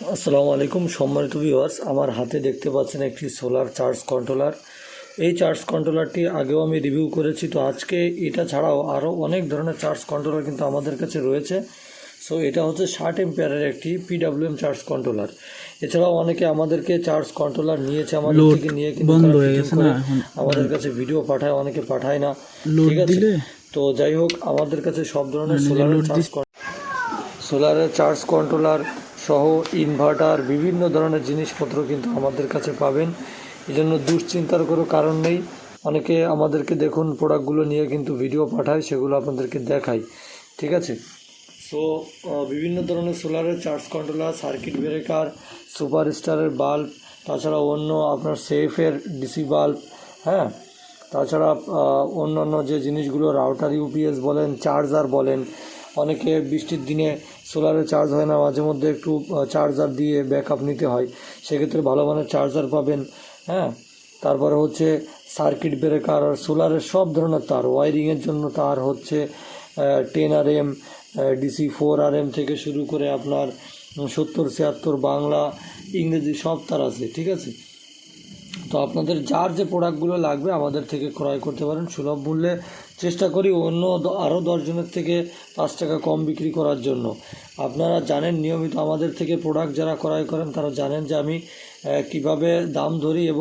আসসালামু আলাইকুম সম্মানিত ভিউয়ার্স আমার হাতে দেখতে পাচ্ছেন একটি সোলার চার্জ কন্ট্রোলার এই চার্জ কন্ট্রোলারটি আগেও আমি রিভিউ করেছি তো আজকে এটা ছাড়াও আরও অনেক ধরনের চার্জ কন্ট্রোলার কিন্তু আমাদের কাছে রয়েছে। সো এটা হচ্ছে ষাট এম্পিয়ারের একটি পিডাব্লিউএম চার্জ কন্ট্রোলার এছাড়াও অনেকে আমাদেরকে চার্জ কন্ট্রোলার নিয়েছে আমাদের থেকে নিয়ে কিন্তু বন্ধ হয়ে গেছে না আমাদের কাছে ভিডিও পাঠায় অনেকে পাঠায় না। ঠিক আছে? তো যাই হোক আমাদের কাছে সব ধরনের সোলার চার্জ সোলারের চার্জ কন্ট্রোলার সহ ইনভার্টার বিভিন্ন ধরনের জিনিসপত্র কিন্তু আমাদের কাছে পাবেন। এই জন্য দুশ্চিন্তার কোনো কারণ নেই। অনেকে আমাদেরকে দেখুন প্রোডাক্টগুলো নিয়ে কিন্তু ভিডিও পাঠায়, সেগুলো আপনাদেরকে দেখাই ঠিক আছে? সো বিভিন্ন ধরনের সোলারের charge controller circuit breaker super স্টারের বাল্ব তাছাড়া অন্য আপনার সেফের ডিসি বাল্ব হ্যাঁ? তাছাড়া অন্যান্য যে জিনিসগুলো রাউটার ইউপিএস বলেন চার্জার বলেন, অনেকে বৃষ্টির দিনে সোলারে চার্জ হয় না, মাঝে মধ্যে একটু চার্জার দিয়ে ব্যাকআপ নিতে হয়। সেক্ষেত্রে ভালো মানের চার্জার পাবেন হ্যাঁ? তারপরে হচ্ছে সার্কিট ব্রেকার আর সোলারের সব ধরনের তার, ওয়ারিংয়ের জন্য তার হচ্ছে ten R M DC four R M থেকে শুরু করে আপনার সত্তর, ছিয়াত্তর, বাংলা, ইংরেজি সব তার আছে, ঠিক আছে? তো আপনাদের যার যে প্রোডাক্টগুলো লাগবে আমাদের থেকে ক্রয় করতে পারেন, সুলভ মূল্যে। চেষ্টা করি অন্য আরও দশজনের থেকে পাঁচ টাকা কম বিক্রি করার জন্য। আপনারা জানেন নিয়মিত আমাদের থেকে প্রোডাক্ট যারা ক্রয় করেন, তারা জানেন যে আমি কীভাবে দাম ধরি এবং